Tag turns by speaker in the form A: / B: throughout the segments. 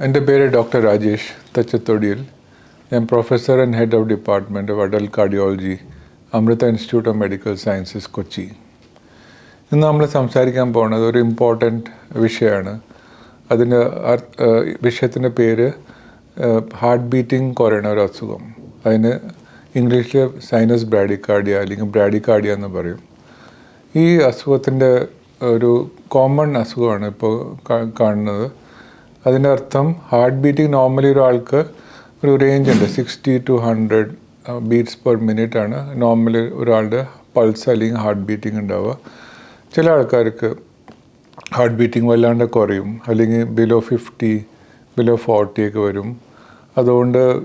A: എന്റെ പേര് ഡോക്ടർ രാജേഷ് തച്ചത്തൊടിയിൽ. ഞാൻ professor and head of department of adult cardiology Amrita institute of medical sciences Kochi. ഇന്ന് നമ്മൾ സംസാരിക്കാൻ പോകുന്നത് ഒരു ഇമ്പോർട്ടന്റ് വിഷയമാണ്. അതിന്റെ വിഷയത്തിന്റെ പേര് ഹാർട്ട് ബീറ്റിംഗ് കുറയണ ഒരു അസുഖം. അതിന് ഇംഗ്ലീഷിൽ സൈനസ് ബ്രാഡിക്കാർഡിയ അല്ലെങ്കിൽ ബ്രാഡിക്കാർഡിയ എന്ന് പറയും. ഈ അസുഖത്തിന്റെ ഒരു കോമൺ അസുഖമാണ് ഇപ്പോൾ കാണുന്നത്. അതിന്റെ അർത്ഥം ഹാർട്ട് ബീറ്റിംഗ് നോർമലി ഒരാൾക്ക് ഒരു റേഞ്ച് ഉണ്ട്. Sixty to hundred beats per minute ആണ്. നോർമലി ഒരാളുടെ പൾസ് അല്ലെങ്കിൽ ഹാർട്ട് ബീറ്റിംഗ് ഉണ്ടാവുക. ചില ആൾക്കാർക്ക് ഹാർട്ട് ബീറ്റിംഗ് വല്ലാണ്ട് കുറയും. അല്ലെങ്കിൽ ബിലോ ഫിഫ്റ്റി ബിലോ ഫോർട്ടിയൊക്കെ വരും. അതുകൊണ്ട്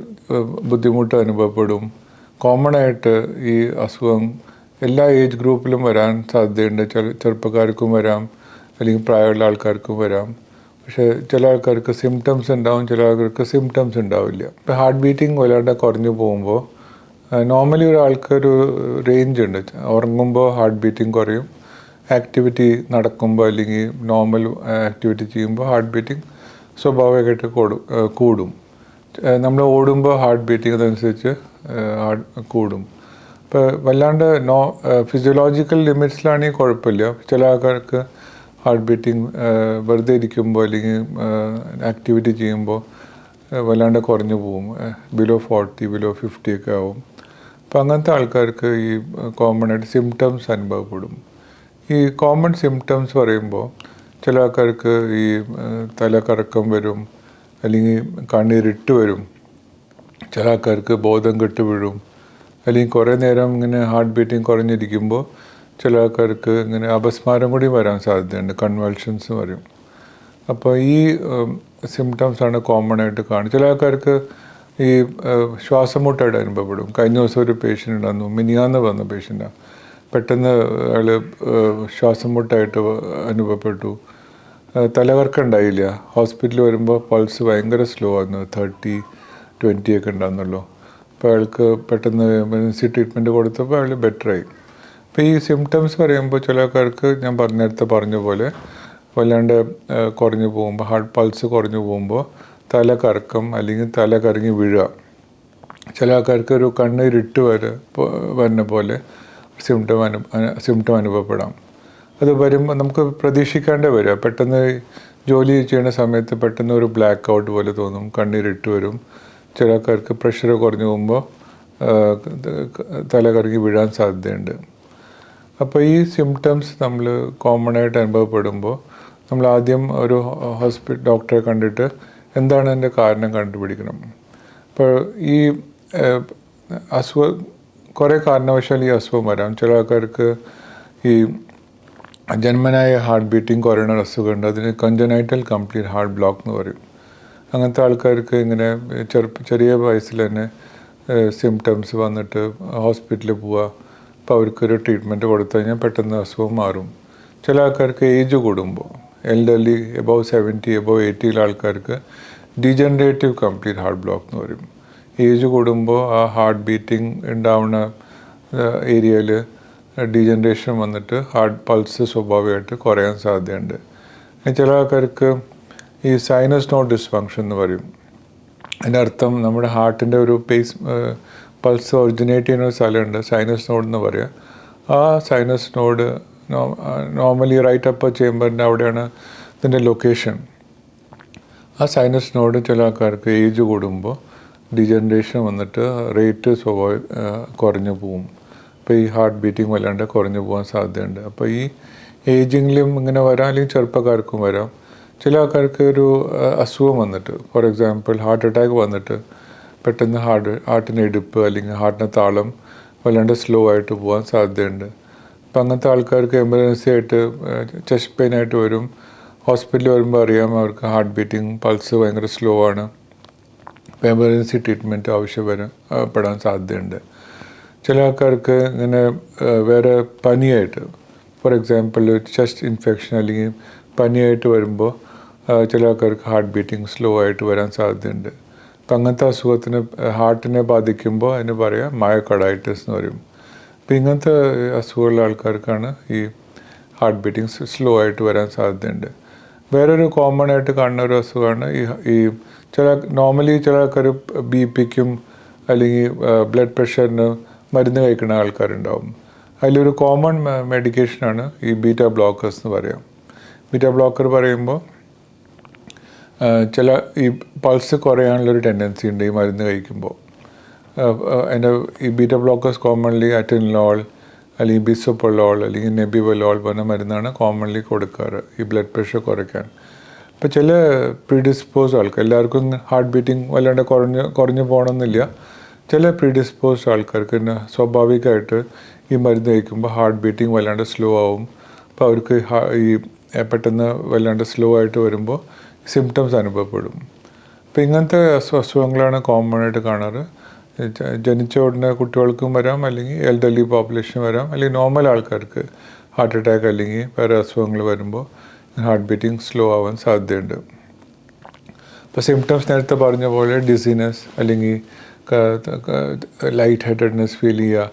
A: ബുദ്ധിമുട്ട് അനുഭവപ്പെടും. കോമൺ ആയിട്ട് ഈ അസുഖം എല്ലാ ഏജ് ഗ്രൂപ്പിലും വരാൻ സാധ്യതയുണ്ട്. ചെറുപ്പക്കാർക്കും വരാം. അല്ലെങ്കിൽ പ്രായമുള്ള ആൾക്കാർക്കും വരാം. പക്ഷേ ചില ആൾക്കാർക്ക് സിംറ്റംസ് ഉണ്ടാവും ചില ആൾക്കാർക്ക് സിംറ്റംസ് ഉണ്ടാവില്ല. ഇപ്പോൾ ഹാർട്ട് ബീറ്റിംഗ് വല്ലാണ്ട് കുറഞ്ഞു പോകുമ്പോൾ നോർമലി ഒരാൾക്ക് ഒരു റേഞ്ച് ഉണ്ട്. ഉറങ്ങുമ്പോൾ ഹാർട്ട് ബീറ്റിംഗ് കുറയും. ആക്ടിവിറ്റി നടക്കുമ്പോൾ അല്ലെങ്കിൽ നോർമൽ ആക്ടിവിറ്റി ചെയ്യുമ്പോൾ ഹാർട്ട് ബീറ്റിംഗ് സ്വാഭാവികമായിട്ട് കൂടും കൂടും. നമ്മൾ ഓടുമ്പോൾ ഹാർട്ട് ബീറ്റിംഗ് അതനുസരിച്ച് ഹാർട്ട് കൂടും. ഇപ്പോൾ വല്ലാണ്ട് നോ ഫിസിയോളജിക്കൽ ലിമിറ്റ്സിലാണെങ്കിൽ കുഴപ്പമില്ല. ചില ആൾക്കാർക്ക് ഹാർട്ട് ബീറ്റിംഗ് വെറുതെ ഇരിക്കുമ്പോൾ അല്ലെങ്കിൽ ആക്ടിവിറ്റി ചെയ്യുമ്പോൾ വല്ലാണ്ട് കുറഞ്ഞു പോകും ബിലോ ഫോർട്ടി ബിലോ ഫിഫ്റ്റി ഒക്കെ ആവും. അപ്പോൾ അങ്ങനത്തെ ആൾക്കാർക്ക് ഈ കോമൺ ആയിട്ട് സിംറ്റംസ് അനുഭവപ്പെടും. ഈ കോമൺ സിംറ്റംസ് പറയുമ്പോൾ ചില ആൾക്കാർക്ക് ഈ തലക്കറക്കം വരും അല്ലെങ്കിൽ കണ്ണീരിട്ട് വരും. ചില ആൾക്കാർക്ക് ബോധം കെട്ട് വീഴും. അല്ലെങ്കിൽ കുറേ നേരം ഇങ്ങനെ ഹാർട്ട് ബീറ്റിംഗ് കുറഞ്ഞിരിക്കുമ്പോൾ ചില ആൾക്കാർക്ക് ഇങ്ങനെ അപസ്മാരം കൂടി വരാൻ സാധ്യതയുണ്ട്. കൺവൾഷൻസ് വരും. അപ്പോൾ ഈ സിംറ്റംസാണ് കോമൺ ആയിട്ട് കാണുന്നത് ചില ആൾക്കാർക്ക് ഈ ശ്വാസമുട്ടായിട്ട് ശ്വാസം മുട്ടായിട്ട് അനുഭവപ്പെടും. കഴിഞ്ഞ ദിവസം ഒരു പേഷ്യന്റ് ഉണ്ടായിരുന്നു. മിനിയാന്ന് വന്ന പേഷ്യന്റാണ് പെട്ടെന്ന് അയാൾ ശ്വാസമുട്ടായിട്ട് അനുഭവപ്പെട്ടു. തലവർക്ക് ഉണ്ടായില്ല. ഹോസ്പിറ്റലിൽ വരുമ്പോൾ പൾസ് ഭയങ്കര സ്ലോ ആയിരുന്നു. തേർട്ടി ട്വന്റി ഒക്കെ ഉണ്ടായിരുന്നുള്ളൂ. അപ്പോൾ അയാൾക്ക് പെട്ടെന്ന് എമർജൻസി ട്രീറ്റ്മെന്റ് കൊടുത്തപ്പോൾ അയാൾ ബെറ്ററായി അപ്പോൾ ഈ സിംറ്റംസ് പറയുമ്പോൾ ചില ആൾക്കാർക്ക് ഞാൻ പറഞ്ഞ നേരത്തെ പറഞ്ഞ പോലെ വല്ലാണ്ട് കുറഞ്ഞു പോകുമ്പോൾ ഹാർട്ട് പൾസ് കുറഞ്ഞു പോകുമ്പോൾ തല കറക്കം അല്ലെങ്കിൽ തല കറങ്ങി വീഴുക. ചില ആൾക്കാർക്ക് ഒരു കണ്ണീരിട്ട് വരെ പോ- വരുന്ന പോലെ സിംറ്റം അനു സിംറ്റം അനുഭവപ്പെടാം. അത് വരുമ്പോൾ നമുക്ക് പ്രതീക്ഷിക്കാണ്ടേ വരിക. പെട്ടെന്ന് ജോലി ചെയ്യുന്ന സമയത്ത് പെട്ടെന്ന് ഒരു ബ്ലാക്ക് ഔട്ട് പോലെ തോന്നും കണ്ണീരിട്ട് വരും. ചില ആൾക്കാർക്ക് പ്രഷർ കുറഞ്ഞു പോകുമ്പോൾ തല കറങ്ങി വീഴാൻ സാധ്യതയുണ്ട്. അപ്പോൾ ഈ സിംറ്റംസ് നമ്മൾ കോമൺ ആയിട്ട് അനുഭവപ്പെടുമ്പോൾ നമ്മൾ ആദ്യം ഒരു ഹോസ്പിറ്റൽ ഡോക്ടറെ കണ്ടിട്ട് എന്താണ് അതിന്റെ കാരണം കണ്ടുപിടിക്കണം. അപ്പോൾ ഈ അസുഖ കുറേ കാരണവശാൽ ഈ അസുഖം വരാം. ചില ആൾക്കാർക്ക് ഈ ജന്മനായ ഹാർട്ട് ബീറ്റിംഗ് കുറയുന്ന അസുഖമുണ്ട്. അതിന് കഞ്ചനൈറ്റൽ കംപ്ലീറ്റ് ഹാർട്ട് ബ്ലോക്ക് എന്ന് പറയും. അങ്ങനത്തെ ആൾക്കാർക്ക് ഇങ്ങനെ ചെറുപ്പ ചെറിയ വയസ്സിൽ തന്നെ സിംറ്റംസ് വന്നിട്ട് ഹോസ്പിറ്റലിൽ പോവുക അപ്പോൾ അവർക്കൊരു ട്രീറ്റ്മെന്റ് കൊടുത്തു കഴിഞ്ഞാൽ പെട്ടെന്ന് അസുഖം മാറും. ചില ആൾക്കാർക്ക് ഏജ് കൂടുമ്പോൾ എൽഡർലി എബവ് സെവന്റി എബവ് എയ്റ്റിയിലെ ആൾക്കാർക്ക് ഡിജനറേറ്റീവ് കംപ്ലീറ്റ് ഹാർട്ട് ബ്ലോക്ക് എന്ന് പറയും. ഏജ് കൂടുമ്പോൾ ആ ഹാർട്ട് ബീറ്റിംഗ് ഉണ്ടാവുന്ന ഏരിയയിൽ ഡിജനറേഷൻ വന്നിട്ട് ഹാർട്ട് പൾസ് സ്വാഭാവികമായിട്ട് കുറയാൻ സാധ്യതയുണ്ട്. ചില ആൾക്കാർക്ക് ഈ സൈനസ് നോട്ട് ഡിസ്ഫങ്ഷൻ എന്ന് പറയും. അതിന്റെ അർത്ഥം നമ്മുടെ ഹാർട്ടിന്റെ ഒരു പേസ് പൾസ് ഒറിജിനേറ്റ് ചെയ്യുന്ന ഒരു സ്ഥലമുണ്ട് സൈനസ് നോഡ് എന്ന് പറയുക ആ sinus node normally right upper ചേമ്പറിന്റെ അവിടെയാണ് ഇതിന്റെ ലൊക്കേഷൻ ആ സൈനസ് നോഡ് ചില ആൾക്കാർക്ക് ഏജ് കൂടുമ്പോൾ ഡിജനറേഷൻ വന്നിട്ട് റേറ്റ് സ്വാഭാവിക കുറഞ്ഞു പോവും. അപ്പോൾ ഈ ഹാർട്ട് ബീറ്റിംഗ് വല്ലാണ്ട് കുറഞ്ഞു പോകാൻ സാധ്യതയുണ്ട്. അപ്പോൾ ഈ ഏജിങ്ങിലും ഇങ്ങനെ വരാം അല്ലെങ്കിൽ ചെറുപ്പക്കാർക്കും വരാം. ചില ആൾക്കാർക്ക് ഒരു അസുഖം വന്നിട്ട് ഫോർ എക്സാമ്പിൾ ഹാർട്ട് അറ്റാക്ക് വന്നിട്ട് പെട്ടെന്ന് ഹാർട്ട് ഹാർട്ടിന് എടുപ്പ് അല്ലെങ്കിൽ ഹാർട്ടിന് താളം വല്ലാണ്ട് സ്ലോ ആയിട്ട് പോകാൻ സാധ്യതയുണ്ട്. അപ്പം അങ്ങനത്തെ ആൾക്കാർക്ക് എമർജൻസി ആയിട്ട് ചെസ്റ്റ് പെയിൻ ആയിട്ട് വരും. ഹോസ്പിറ്റലിൽ വരുമ്പോൾ അറിയാം അവർക്ക് ഹാർട്ട് ബീറ്റിംഗ് പൾസ് ഭയങ്കര സ്ലോ ആണ്. അപ്പോൾ എമർജൻസി ട്രീറ്റ്മെന്റ് ആവശ്യം വരാൻ ആ, പെടാൻ സാധ്യതയുണ്ട്. ചില ആൾക്കാർക്ക് ഇങ്ങനെ വേറെ പനിയായിട്ട് ഫോർ എക്സാമ്പിൾ ചെസ്റ്റ് ഇൻഫെക്ഷൻ അല്ലെങ്കിൽ പനിയായിട്ട് വരുമ്പോൾ ചില ആൾക്കാർക്ക് ഹാർട്ട് ബീറ്റിംഗ് സ്ലോ ആയിട്ട് വരാൻ സാധ്യതയുണ്ട്. അപ്പം അങ്ങനത്തെ അസുഖത്തിന് ഹാർട്ടിനെ ബാധിക്കുമ്പോൾ അതിന് പറയാം മയോക്കഡൈറ്റിസ് എന്ന് പറയും. അപ്പം ഇങ്ങനത്തെ അസുഖമുള്ള ആൾക്കാർക്കാണ് ഈ ഹാർട്ട് ബീറ്റിംഗ് സ്ലോ ആയിട്ട് വരാൻ സാധ്യതയുണ്ട്. വേറൊരു കോമൺ ആയിട്ട് കാണുന്ന ഒരു അസുഖമാണ് ഈ ഈ ചില നോർമലി ചില ആൾക്കാർ ബി പിക്കും അല്ലെങ്കിൽ ബ്ലഡ് പ്രഷറിന് മരുന്ന് കഴിക്കുന്ന ആൾക്കാരുണ്ടാവും. അതിലൊരു കോമൺ മെഡിക്കേഷനാണ് ഈ ബീറ്റ ബ്ലോക്കേഴ്സ് എന്ന് പറയാം. ബീറ്റ ബ്ലോക്കർ പറയുമ്പോൾ ചില ഈ പൾസ് കുറയാനുള്ളൊരു ടെൻഡൻസി ഉണ്ട് ഈ മരുന്ന് കഴിക്കുമ്പോൾ അതിന്റെ ഈ ബീറ്റ ബ്ലോക്കേഴ്സ് കോമൺലി അറ്റൻലോൾ അല്ലെങ്കിൽ ബിസോപ്പൊളോൾ അല്ലെങ്കിൽ നെബിവലോൾ പറഞ്ഞ മരുന്നാണ് കോമൺലി കൊടുക്കാറ് ഈ ബ്ലഡ് പ്രഷർ കുറയ്ക്കാൻ. അപ്പോൾ ചില പ്രീഡിസ്പോസ് ആൾക്കാർ എല്ലാവർക്കും ഹാർട്ട് ബീറ്റിംഗ് വല്ലാണ്ട് കുറഞ്ഞ് കുറഞ്ഞു പോകണമെന്നില്ല ചില പ്രീഡിസ്പോസ് ആൾക്കാർക്ക് തന്നെ സ്വാഭാവികമായിട്ട് ഈ മരുന്ന് കഴിക്കുമ്പോൾ ഹാർട്ട് ബീറ്റിംഗ് വല്ലാണ്ട് സ്ലോ ആവും. അപ്പോൾ അവർക്ക് ഈ പെട്ടെന്ന് വല്ലാണ്ട് സ്ലോ ആയിട്ട് വരുമ്പോൾ സിംറ്റംസ് അനുഭവപ്പെടും. അപ്പോൾ ഇങ്ങനത്തെ അസു അസുഖങ്ങളാണ് കോമൺ ആയിട്ട് കാണാറ്. ജനിച്ച ഉടനെ കുട്ടികൾക്കും വരാം അല്ലെങ്കിൽ എൽഡർലി പോപ്പുലേഷൻ വരാം അല്ലെങ്കിൽ നോർമൽ ആൾക്കാർക്ക് ഹാർട്ട് അറ്റാക്ക് അല്ലെങ്കിൽ വേറെ അസുഖങ്ങൾ വരുമ്പോൾ ഹാർട്ട് ബീറ്റിംഗ് സ്ലോ ആവാൻ സാധ്യതയുണ്ട്. ഇപ്പോൾ സിംറ്റംസ് നേരത്തെ പറഞ്ഞ പോലെ ഡിസീനസ് അല്ലെങ്കിൽ ലൈറ്റ് ഹെഡഡ്നെസ് ഫീൽ ചെയ്യുക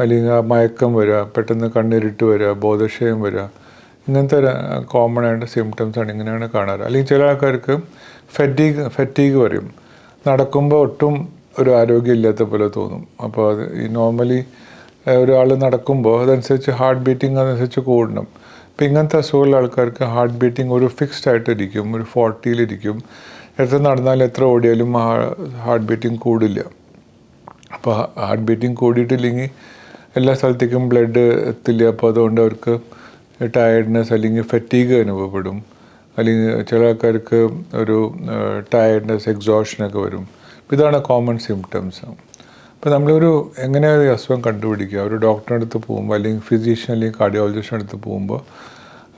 A: അല്ലെങ്കിൽ മയക്കം വരിക പെട്ടെന്ന് കണ്ണിരിട്ട് വരിക ബോധക്ഷയം വരിക ഇങ്ങനത്തെ കോമൺ ആയിട്ട് ആണ് ഇങ്ങനെയാണ് കാണാറ്. അല്ലെങ്കിൽ ചില ആൾക്കാർക്ക് ഫെറ്റീഗ് ഫെറ്റീഗ് വരും. നടക്കുമ്പോൾ ഒട്ടും ഒരു ആരോഗ്യം ഇല്ലാത്ത പോലെ തോന്നും. അപ്പോൾ അത് ഈ നോർമലി ഒരാൾ നടക്കുമ്പോൾ അതനുസരിച്ച് ഹാർട്ട് ബീറ്റിംഗ് അതനുസരിച്ച് കൂടണം. അപ്പോൾ ഇങ്ങനത്തെ അസുഖമുള്ള ആൾക്കാർക്ക് ഹാർട്ട് ബീറ്റിംഗ് ഒരു ഫിക്സ്ഡ് ആയിട്ടിരിക്കും ഒരു ഫോർട്ടിയിലിരിക്കും എത്ര നടന്നാലും എത്ര ഓടിയാലും ഹാർട്ട് ബീറ്റിംഗ് കൂടില്ല. അപ്പോൾ ഹാർട്ട് ബീറ്റിംഗ് കൂടിയിട്ടില്ലെങ്കിൽ എല്ലാ സ്ഥലത്തേക്കും ബ്ലഡ് എത്തില്ല. അപ്പോൾ അതുകൊണ്ട് അവർക്ക് ടയർഡ്നെസ് അല്ലെങ്കിൽ ഫെറ്റീഗ് അനുഭവപ്പെടും. അല്ലെങ്കിൽ ചില ആൾക്കാർക്ക് ഒരു ടയർഡ്നെസ് എക്സോഷനൊക്കെ വരും. ഇതാണ് കോമൺ സിംറ്റംസ് അപ്പോൾ നമ്മളൊരു എങ്ങനെയാണ് അസുഖം കണ്ടുപിടിക്കുക? ഒരു ഡോക്ടറിന്റെ അടുത്ത് പോകുമ്പോൾ അല്ലെങ്കിൽ ഫിസിഷ്യൻ അല്ലെങ്കിൽ കാർഡിയോളജിസ്റ്റിന്റെ അടുത്ത് പോകുമ്പോൾ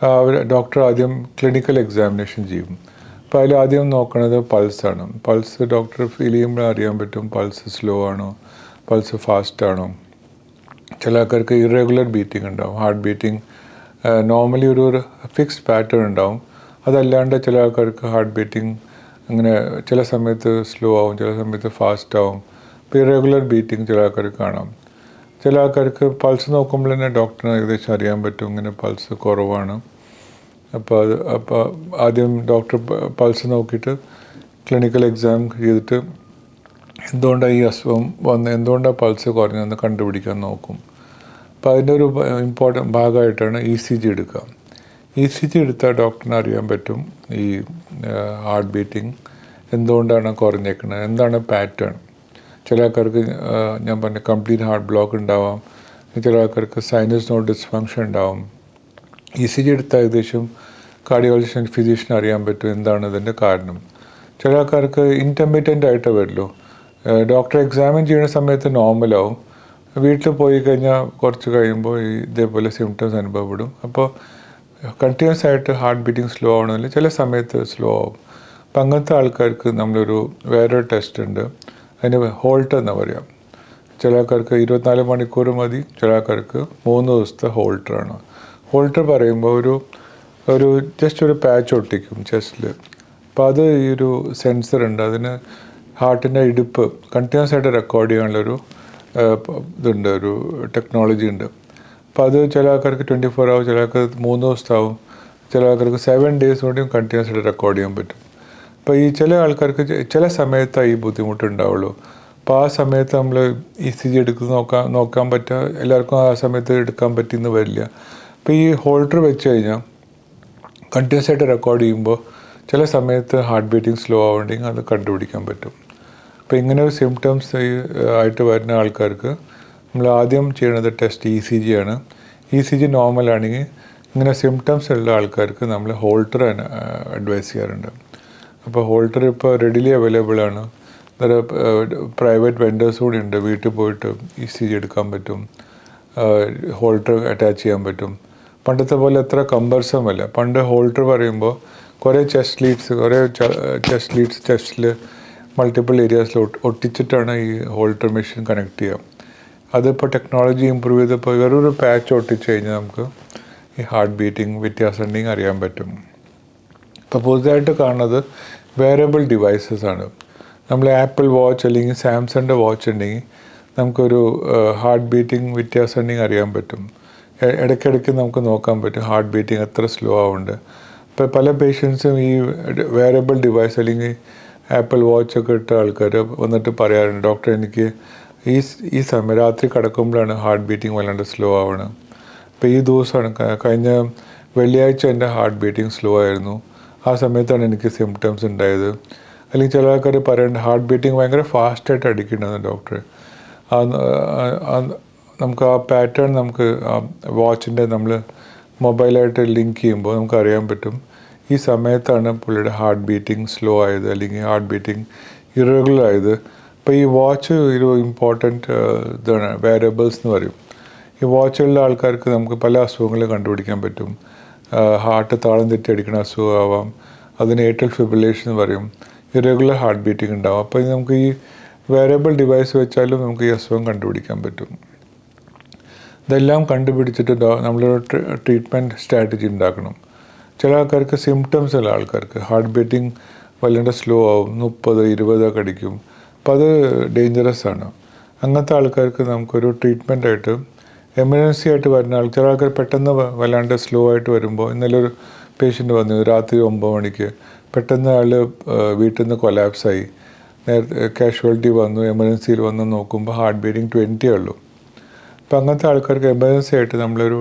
A: അവർ ഡോക്ടർ ആദ്യം ക്ലിനിക്കൽ എക്സാമിനേഷൻ ചെയ്യും. അപ്പോൾ അതിൽ ആദ്യം നോക്കുന്നത് പൾസാണ് പൾസ് ഡോക്ടർ ഫീൽ ചെയ്യുമ്പോൾ അറിയാൻ പറ്റും പൾസ് സ്ലോ ആണോ? പൾസ് ഫാസ്റ്റ് ആണോ? ചില ആൾക്കാർക്ക് ഇറഗുലർ ബീറ്റിംഗ് ഉണ്ടാവും. ഹാർട്ട് ബീറ്റിംഗ് നോർമലി ഒരു ഒരു ഫിക്സ്ഡ് പാറ്റേൺ ഉണ്ടാവും. അതല്ലാണ്ട് ചില ആൾക്കാർക്ക് ഹാർട്ട് ബീറ്റിംഗ് അങ്ങനെ ചില സമയത്ത് സ്ലോ ആവും ചില സമയത്ത് ഫാസ്റ്റ് ആവും. ഇപ്പോൾ ഇറഗുലർ ബീറ്റിംഗ് ചില ആൾക്കാർക്ക് കാണാം. ചില ആൾക്കാർക്ക് പൾസ് നോക്കുമ്പോൾ തന്നെ ഡോക്ടറിന് ഏകദേശം അറിയാൻ പറ്റും ഇങ്ങനെ പൾസ് കുറവാണ്. അപ്പോൾ അത് അപ്പോൾ ആദ്യം ഡോക്ടർ പൾസ് നോക്കിയിട്ട് ക്ലിനിക്കൽ എക്സാം ചെയ്തിട്ട് എന്തുകൊണ്ടാണ് ഈ അസുഖം വന്ന് എന്തുകൊണ്ടാണ് പൾസ് കുറഞ്ഞതെന്ന് കണ്ടുപിടിക്കാൻ നോക്കും. അപ്പോൾ അതിന്റെ ഒരു ഇമ്പോർട്ടന്റ് ഭാഗമായിട്ടാണ് ഇ സി ജി എടുക്കുക. ഇ സി ജി എടുത്താൽ ഡോക്ടറിന് അറിയാൻ പറ്റും ഈ ഹാർട്ട് ബീറ്റിംഗ് എന്തുകൊണ്ടാണ് കുറഞ്ഞേക്കുന്നത് എന്താണ് പാറ്റേൺ ചില ആൾക്കാർക്ക് ഞാൻ പറഞ്ഞ കംപ്ലീറ്റ് ഹാർട്ട് ബ്ലോക്ക് ഉണ്ടാവാം ചില ആൾക്കാർക്ക് സൈനസ് നോട്ട് ഡിസ്ഫങ്ഷൻ ഉണ്ടാവും. ഇ സി ജി എടുത്ത ഏകദേശം കാർഡിയോളജിസ്റ്റ് ഫിസിഷ്യൻ അറിയാൻ പറ്റും എന്താണ് ഇതിന്റെ കാരണം. ചില ആൾക്കാർക്ക് ഇന്റർമീഡിയന്റ് ആയിട്ടേ വരുള്ളൂ. ഡോക്ടർ എക്സാമിൻ ചെയ്യുന്ന സമയത്ത് നോർമലാവും വീട്ടിൽ പോയി കഴിഞ്ഞാൽ കുറച്ച് കഴിയുമ്പോൾ ഇതേപോലെ സിംറ്റംസ് അനുഭവപ്പെടും. അപ്പോൾ കണ്ടിന്യൂസ് ആയിട്ട് ഹാർട്ട് ബീറ്റിംഗ് സ്ലോ ആവണമെങ്കിൽ ചില സമയത്ത് സ്ലോ ആവും. അപ്പം അങ്ങനത്തെ ആൾക്കാർക്ക് നമ്മളൊരു വേറൊരു ടെസ്റ്റ് ഉണ്ട്. അതിന് ഹോൾട്ട് എന്ന് പറയാം. ചില ആൾക്കാർക്ക് ഇരുപത്തിനാല് മണിക്കൂർ മതി ചില ആൾക്കാർക്ക് മൂന്ന് ദിവസത്തെ ഹോൾട്ടറാണ് ഹോൾട്ടർ പറയുമ്പോൾ ഒരു ഒരു ജസ്റ്റ് ഒരു പാച്ച് ഒട്ടിക്കും ചെസ്റ്റിൽ അപ്പോൾ അത് ഈ ഒരു സെൻസർ ഉണ്ട്. അതിന് ഹാർട്ടിന്റെ ഇടുപ്പ് കണ്ടിന്യൂസ് ആയിട്ട് റെക്കോർഡ് ചെയ്യാനുള്ളൊരു ഇതുണ്ട് ഒരു ടെക്നോളജി ഉണ്ട്. അപ്പോൾ അത് ചില ആൾക്കാർക്ക് ട്വന്റി ഫോർ ആവും ചില ആൾക്കാർക്ക് മൂന്ന് ദിവസത്താവും. ചില ആൾക്കാർക്ക് സെവൻ ഡേയ്സ് കൊണ്ടും കണ്ടിന്യൂസ് ആയിട്ട് റെക്കോർഡ് ചെയ്യാൻ പറ്റും. അപ്പോൾ ഈ ചില ആൾക്കാർക്ക് ചില സമയത്താണ് ഈ ബുദ്ധിമുട്ടുണ്ടാവുള്ളൂ. അപ്പോൾ ആ സമയത്ത് നമ്മൾ ഇ സി ജി നോക്കാൻ നോക്കാൻ പറ്റുക എല്ലാവർക്കും ആ സമയത്ത് എടുക്കാൻ പറ്റിയെന്ന് വരില്ല. അപ്പോൾ ഈ ഹോൾഡർ വെച്ച് കഴിഞ്ഞാൽ കണ്ടിന്യൂസ് ആയിട്ട് റെക്കോർഡ് ചെയ്യുമ്പോൾ ചില സമയത്ത് ഹാർട്ട് ബീറ്റിംഗ് സ്ലോ ആവുന്നുണ്ടെങ്കിൽ അത് കണ്ടുപിടിക്കാൻ പറ്റും. അപ്പോൾ ഇങ്ങനെ ഒരു സിംറ്റംസ് ആയിട്ട് വരുന്ന ആൾക്കാർക്ക് നമ്മൾ ആദ്യം ചെയ്യുന്നത് ടെസ്റ്റ് ഇ സി ജി ആണ്. ഇ സി ജി നോർമൽ ആണെങ്കിൽ ഇങ്ങനെ സിംറ്റംസ് ഉള്ള ആൾക്കാർക്ക് നമ്മൾ ഹോൾട്ടർ അഡ്വൈസ് ചെയ്യാറുണ്ട്. അപ്പോൾ ഹോൾട്ടർ ഇപ്പോൾ റെഡിലി അവൈലബിൾ ആണ്. പ്രൈവറ്റ് വെൻഡേഴ്സ് കൂടി ഉണ്ട്. വീട്ടിൽ പോയിട്ട് ഇ സി ജി എടുക്കാൻ പറ്റും. ഹോൾട്ടർ അറ്റാച്ച് ചെയ്യാൻ പറ്റും. പണ്ടത്തെ പോലെ എത്ര കമ്പർസം അല്ല. പണ്ട് ഹോൾട്ടർ പറയുമ്പോൾ കുറേ ചെസ്റ്റ് ലീഡ്സ് കുറേ ചെസ്റ്റ് ലീഡ്സ് ചെസ്റ്റിൽ മൾട്ടിപ്പിൾ ഏരിയാസിൽ ഒട്ടിച്ചിട്ടാണ് ഈ ഹോൾട്ടർ മെഷീൻ കണക്ട് ചെയ്യുക അതിപ്പോൾ ടെക്നോളജി ഇമ്പ്രൂവ് ചെയ്തപ്പോൾ വേറൊരു പാച്ച് ഒട്ടിച്ച് കഴിഞ്ഞാൽ നമുക്ക് ഈ ഹാർട്ട് ബീറ്റിംഗ് വ്യത്യാസം ഉണ്ടെങ്കിൽ അറിയാൻ പറ്റും. ഇപ്പോൾ പുതുതായിട്ട് കാണുന്നത് വേരബിൾ ഡിവൈസസ് ആണ്. നമ്മൾ ആപ്പിൾ വാച്ച് അല്ലെങ്കിൽ സാംസങ്ങിന്റെ വാച്ച് ഉണ്ടെങ്കിൽ നമുക്കൊരു ഹാർട്ട് ബീറ്റിംഗ് വ്യത്യാസം ഉണ്ടെങ്കിൽ അറിയാൻ പറ്റും. ഇടയ്ക്കിടയ്ക്ക് നമുക്ക് നോക്കാൻ പറ്റും ഹാർട്ട് ബീറ്റിംഗ് എത്ര സ്ലോ ആവുന്നുണ്ട്. ഇപ്പോൾ പല പേഷ്യൻസും ഈ വേറബിൾ ഡിവൈസ് അല്ലെങ്കിൽ ആപ്പിൾ വാച്ച് ഒക്കെ ഇട്ട ആൾക്കാർ വന്നിട്ട് പറയാറുണ്ട് ഡോക്ടർ എനിക്ക് ഈ ഈ സമയം രാത്രി കിടക്കുമ്പോഴാണ് ഹാർട്ട് ബീറ്റിംഗ് വല്ലാണ്ട് സ്ലോ ആവണം. അപ്പോൾ ഈ ദിവസമാണ് കഴിഞ്ഞ വെള്ളിയാഴ്ച എന്റെ ഹാർട്ട് ബീറ്റിംഗ് സ്ലോ ആയിരുന്നു. ആ സമയത്താണ് എനിക്ക് സിംറ്റംസ് ഉണ്ടായത്. അല്ലെങ്കിൽ ചില ആൾക്കാർ പറയുന്നുണ്ട് ഹാർട്ട് ബീറ്റിംഗ് ഭയങ്കര ഫാസ്റ്റായിട്ട് അടിക്കണമെന്ന് ഡോക്ടർ നമുക്ക് ആ പാറ്റേൺ നമുക്ക് വാച്ചിന്റെ നമ്മൾ മൊബൈലായിട്ട് ലിങ്ക് ചെയ്യുമ്പോൾ നമുക്ക് അറിയാൻ പറ്റും. ഈ സമയത്താണ് പുള്ളിയുടെ ഹാർട്ട് ബീറ്റിംഗ് സ്ലോ ആയത് അല്ലെങ്കിൽ ഹാർട്ട് ബീറ്റിംഗ് ഇറഗുലർ ആയത്. അപ്പോൾ ഈ വാച്ച് ഒരു ഇമ്പോർട്ടന്റ് ഇതാണ് വേരിയബിൾസ് എന്ന് പറയും. ഈ വാച്ചുള്ള ആൾക്കാർക്ക് നമുക്ക് പല അസുഖങ്ങളും കണ്ടുപിടിക്കാൻ പറ്റും. ഹാർട്ട് താളം തെറ്റി അടിക്കുന്ന അസുഖമാവാം. അതിന് ഏറ്റൽ ഫിബുലേഷൻ എന്ന് പറയും. ഇറഗുലർ ഹാർട്ട് ബീറ്റിംഗ് ഉണ്ടാവും. അപ്പോൾ നമുക്ക് ഈ വേരിയബിൾ ഡിവൈസ് വെച്ചാലും നമുക്ക് ഈ അസുഖം കണ്ടുപിടിക്കാൻ പറ്റും. ഇതെല്ലാം കണ്ടുപിടിച്ചിട്ട് നമ്മളൊരു ട്രീറ്റ്മെന്റ് സ്ട്രാറ്റജി ഉണ്ടാക്കണം. ചില ആൾക്കാർക്ക് സിംറ്റംസ് ഉള്ള ആൾക്കാർക്ക് ഹാർട്ട് ബീറ്റിംഗ് വല്ലാണ്ട് സ്ലോ ആവും. മുപ്പത് ഇരുപതൊക്കെ അടിക്കും. അപ്പോൾ അത് ഡേഞ്ചറസ് ആണ്. അങ്ങനത്തെ ആൾക്കാർക്ക് നമുക്കൊരു ട്രീറ്റ്മെന്റ് ആയിട്ട് എമർജൻസി ആയിട്ട് വരുന്ന ആൾ ചില ആൾക്കാർ പെട്ടെന്ന് വല്ലാണ്ട് സ്ലോ ആയിട്ട് വരുമ്പോൾ ഇന്നലെ ഒരു പേഷ്യന്റ് വന്നു രാത്രി ഒമ്പത് മണിക്ക്. പെട്ടെന്ന് ആൾ വീട്ടിൽ നിന്ന് കൊലാപ്സായി നേരത്തെ കാഷ്വാലിറ്റി വന്നു എമർജൻസിയിൽ വന്ന് നോക്കുമ്പോൾ ഹാർട്ട് ബീറ്റിംഗ് ട്വന്റി ഉള്ളൂ. അപ്പോൾ അങ്ങനത്തെ ആൾക്കാർക്ക് എമർജൻസി ആയിട്ട് നമ്മളൊരു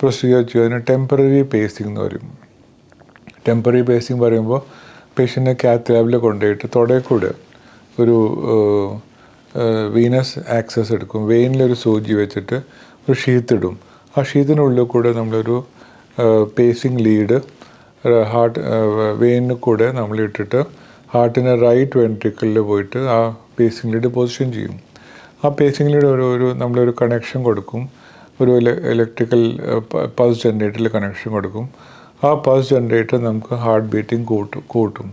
A: പ്രൊസീജിയർ ചെയ്യുക. അതിന് ടെമ്പററി പേസിംഗ് എന്ന് പറയും. ടെമ്പററി ബേസിങ് പറയുമ്പോൾ പേഷ്യന്റിനെ കാത്ത് ലാബിൽ കൊണ്ടുപോയിട്ട് തുടയിൽ കൂടെ ഒരു വീനസ് ആക്സസ് എടുക്കും. വെയിനിലൊരു സൂചി വെച്ചിട്ട് ഒരു ഷീത്ത് ഇടും. ആ ഷീത്തിനുള്ളിൽ കൂടെ നമ്മളൊരു പേസിങ് ലീഡ് ഹാർട്ട് വെയിനിന് കൂടെ നമ്മൾ ഇട്ടിട്ട് ഹാർട്ടിന്റെ റൈറ്റ് വെൻട്രിക്കിളിൽ പോയിട്ട് ആ പേസിങ് ലീഡ് പൊസിഷൻ ചെയ്യും. ആ പേസിങ് ലീഡ് ഒരു ഒരു നമ്മളൊരു കണക്ഷൻ കൊടുക്കും. ഒരു ഇലക്ട്രിക്കൽ പൾസ് ജനറേറ്ററിൽ കണക്ഷൻ കൊടുക്കും. ആ പൾസ് ജനറേറ്റർ നമുക്ക് ഹാർട്ട് ബീറ്റിംഗ് കൂട്ടും കൂട്ടും.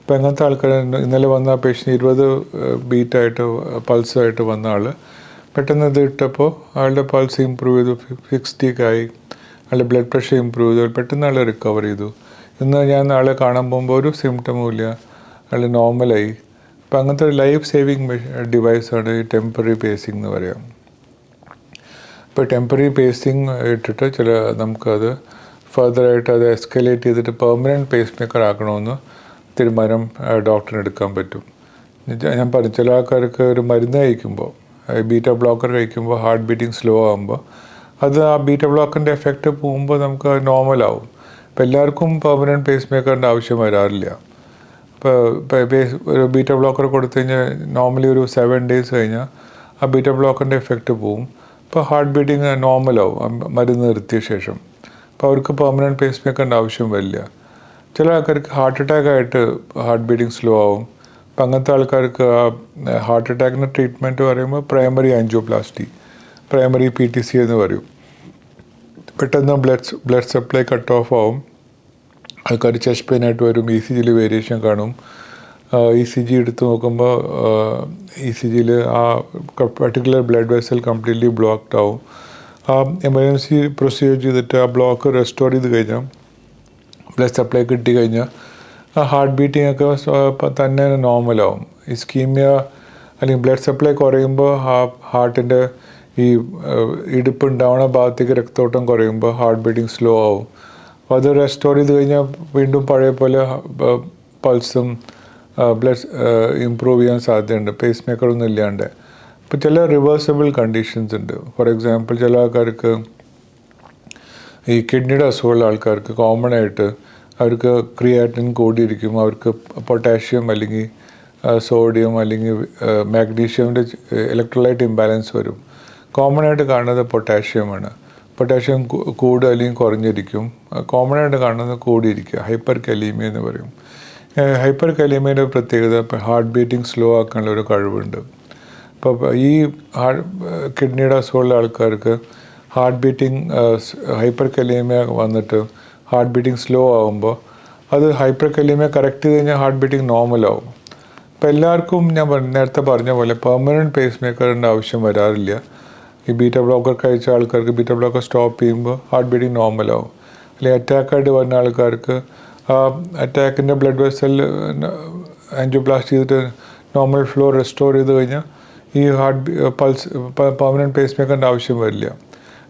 A: അപ്പം അങ്ങനത്തെ ആൾക്കാർ ഇന്നലെ വന്ന ആ പേഷ്യന്റ് ഇരുപത് ബീറ്റായിട്ട് പൾസായിട്ട് വന്ന ആൾ പെട്ടെന്ന് ഇത് ഇട്ടപ്പോൾ ആളുടെ പൾസ് ഇമ്പ്രൂവ് ചെയ്തു സിക്സ്റ്റിക്കായി ആളുടെ ബ്ലഡ് പ്രഷർ ഇമ്പ്രൂവ് ചെയ്തു. പെട്ടെന്ന് ആൾ റിക്കവർ ചെയ്തു. ഇന്ന് ഞാൻ ആളെ കാണാൻ പോകുമ്പോൾ ഒരു സിംറ്റമും ഇല്ല. ആൾ നോർമലായി അപ്പം അങ്ങനത്തെ ഒരു ലൈഫ് സേവിങ് ഡിവൈസാണ് ഈ ടെമ്പററി പേസിംഗ് എന്ന് പറയാം. ഇപ്പോൾ ടെമ്പററി പേസിങ് ഇട്ടിട്ട് ചില നമുക്കത് ഫർദറായിട്ട് അത് എസ്കലേറ്റ് ചെയ്തിട്ട് പെർമനന്റ് പേസ് മേക്കർ ആക്കണമെന്ന് തീരുമാനം ഡോക്ടറിന് എടുക്കാൻ പറ്റും. ഞാൻ പറഞ്ഞു ചില ആൾക്കാർക്ക് ഒരു മരുന്ന് കഴിക്കുമ്പോൾ ബീറ്റ ബ്ലോക്കർ കഴിക്കുമ്പോൾ ഹാർട്ട് ബീറ്റിംഗ് സ്ലോ ആകുമ്പോൾ അത് ആ ബീറ്റ ബ്ലോക്കറിന്റെ എഫക്റ്റ് പോകുമ്പോൾ നമുക്ക് നോർമലാവും അപ്പോൾ എല്ലാവർക്കും പെർമനന്റ് പേസ് മേക്കറിന്റെ ആവശ്യം വരാറില്ല. ഇപ്പോൾ ഒരു ബീറ്റ ബ്ലോക്കർ കൊടുത്തു കഴിഞ്ഞാൽ നോർമലി ഒരു സെവൻ ഡേയ്സ് കഴിഞ്ഞാൽ ആ ബീറ്റ ബ്ലോക്കറിന്റെ എഫക്റ്റ് പോവും അപ്പോൾ ഹാർട്ട് ബീറ്റിംഗ് നോർമലാവും മരുന്ന് നിർത്തിയ ശേഷം. അപ്പോൾ അവർക്ക് പെർമനന്റ് പേസ് മേക്കറിന്റെ ആവശ്യം വരില്ല. ചില ആൾക്കാർക്ക് ഹാർട്ട് അറ്റാക്ക് ആയിട്ട് ഹാർട്ട് ബീറ്റിംഗ് സ്ലോ ആവും. അപ്പം അങ്ങനത്തെ ആൾക്കാർക്ക് ഹാർട്ട് അറ്റാക്കിന്റെ ട്രീറ്റ്മെന്റ് പറയുമ്പോൾ primary angioplasty primary P T C എന്ന് പറയും. പെട്ടെന്ന് blood blood supply cut off ആവും. ആൾക്കാർ ചെസ്റ്റ് പെയിൻ ആയിട്ട് വരും ഇ സി ജിയിൽ വേരിയേഷൻ കാണും. ഇ സി ജി എടുത്ത് നോക്കുമ്പോൾ ഇ സി ജിയിൽ ആ particular blood vessel completely blocked ആവും. ആ എമർജൻസി പ്രൊസീജിയർ ചെയ്തിട്ട് ആ ബ്ലോക്ക് റെസ്റ്റോർ ചെയ്ത് കഴിഞ്ഞാൽ ബ്ലഡ് സപ്ലൈ കിട്ടി കഴിഞ്ഞാൽ ആ ഹാർട്ട് ബീറ്റിംഗ് ഒക്കെ തന്നെ നോർമലാവും ഇസ്കീമിയ അല്ലെങ്കിൽ ബ്ലഡ് സപ്ലൈ കുറയുമ്പോൾ ഹാർട്ടിന്റെ ഈ ഇടുപ്പ് ഉണ്ടാവുന്ന ഭാഗത്തേക്ക് രക്തോട്ടം കുറയുമ്പോൾ ഹാർട്ട് ബീറ്റിംഗ് സ്ലോ ആവും. അപ്പോൾ അത് റെസ്റ്റോർ ചെയ്ത് കഴിഞ്ഞാൽ വീണ്ടും പഴയ പോലെ പൾസും ബ്ലഡ് ഇമ്പ്രൂവ് ചെയ്യാൻ സാധ്യതയുണ്ട്. പേസ് മേക്കറൊന്നും ഇല്ലാണ്ട്. ഇപ്പോൾ ചില റിവേഴ്സിബിൾ കണ്ടീഷൻസ് ഉണ്ട്. ഫോർ എക്സാമ്പിൾ ചില ആൾക്കാർക്ക് ഈ കിഡ്നിയുടെ അസുഖമുള്ള ആൾക്കാർക്ക് കോമൺ ആയിട്ട് അവർക്ക് ക്രിയാറ്റിൻ കൂടിയിരിക്കും. അവർക്ക് പൊട്ടാഷ്യം അല്ലെങ്കിൽ സോഡിയം അല്ലെങ്കിൽ മാഗ്നീഷ്യമിന്റെ ഇലക്ട്രോലൈറ്റ് ഇംബാലൻസ് വരും. കോമൺ ആയിട്ട് കാണുന്നത് പൊട്ടാഷ്യമാണ് പൊട്ടാഷ്യം കൂടുക അല്ലെങ്കിൽ കുറഞ്ഞിരിക്കും. കോമൺ ആയിട്ട് കാണുന്നത് കൂടിയിരിക്കുക. ഹൈപ്പർ കലീമിയ എന്ന് പറയും. ഹൈപ്പർ കലീമിയയുടെ പ്രത്യേകത ഹാർട്ട് ബീറ്റിംഗ് സ്ലോ ആക്കാനുള്ള ഒരു കഴിവുണ്ട്. അപ്പോൾ ഈ കിഡ്നിയുടെ അസുഖമുള്ള ആൾക്കാർക്ക് ഹാർട്ട് ബീറ്റിംഗ് ഹൈപ്പർ കലീമിയ വന്നിട്ട് ഹാർട്ട് ബീറ്റിംഗ് സ്ലോ ആകുമ്പോൾ അത് ഹൈപ്പർ കലീമിയ കറക്റ്റ് ചെയ്ത് കഴിഞ്ഞാൽ ഹാർട്ട് ബീറ്റിംഗ് നോർമലാവും അപ്പോൾ എല്ലാവർക്കും ഞാൻ നേരത്തെ പറഞ്ഞ പോലെ പെർമനന്റ് പേസ് മേക്കറിന്റെ ആവശ്യം വരാറില്ല. ഈ ബീറ്റ ബ്ലോക്കർ കഴിച്ച ആൾക്കാർക്ക് ബീറ്റ ബ്ലോക്കർ സ്റ്റോപ്പ് ചെയ്യുമ്പോൾ ഹാർട്ട് ബീറ്റിംഗ് നോർമലാവും അല്ലെങ്കിൽ അറ്റാക്കായിട്ട് വരുന്ന ആൾക്കാർക്ക് ആ അറ്റാക്കിന്റെ ബ്ലഡ് വെസൽ ആൻജിയോപ്ലാസ്റ്റ് ചെയ്തിട്ട് നോർമൽ ഫ്ലോ റെസ്റ്റോർ ചെയ്ത് കഴിഞ്ഞാൽ ഈ ഹാർട്ട് പൾസ് പെർമനന്റ് പേസ് മേക്കറിന്റെ ആവശ്യം വരില്ല.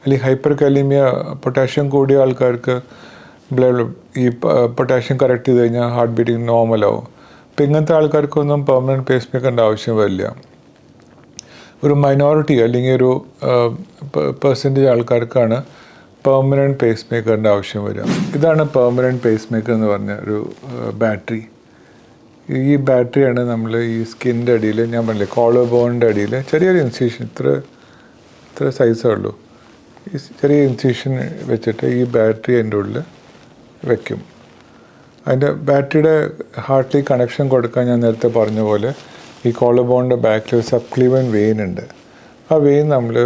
A: അല്ലെങ്കിൽ ഹൈപ്പർ കലീമിയ പൊട്ടാഷ്യം കൂടിയ ആൾക്കാർക്ക് ബ്ലഡ് ഈ പൊട്ടാഷ്യം കറക്റ്റ് ചെയ്ത് കഴിഞ്ഞാൽ ഹാർട്ട് ബീറ്റിംഗ് നോർമലാവും അപ്പം ഇങ്ങനത്തെ ആൾക്കാർക്കൊന്നും പെർമനന്റ് പേസ് മേക്കറിന്റെ ആവശ്യം വരില്ല. ഒരു മൈനോറിറ്റി അല്ലെങ്കിൽ ഒരു പെർസെന്റേജ് ആൾക്കാർക്കാണ് പെർമനന്റ് പേസ് മേക്കറിന്റെ ആവശ്യം വരിക. ഇതാണ് പെർമനന്റ് പേസ് മേക്കർ എന്ന് പറഞ്ഞ ഒരു ബാറ്ററി ഈ ബാറ്ററിയാണ് നമ്മൾ ഈ സ്കിന്റെ അടിയിൽ ഞാൻ പറഞ്ഞില്ലേ കോളർ ബോണിന്റെ അടിയിൽ ചെറിയൊരു ഇൻസിഷൻ ഇത്ര ഇത്ര സൈസേ ഉള്ളൂ. ഈ ചെറിയ ഇൻസിഷൻ വെച്ചിട്ട് ഈ ബാറ്ററി അതിന്റെ ഉള്ളിൽ വയ്ക്കും അതിന്റെ ബാറ്ററിയുടെ ഹാർട്ടിൽ കണക്ഷൻ കൊടുക്കാൻ ഞാൻ നേരത്തെ പറഞ്ഞ പോലെ ഈ കോളർ ബോണിന്റെ ബാക്കിൽ സബ്ക്ലീവൻ വെയിൻ ഉണ്ട്. ആ വെയിൻ നമ്മൾ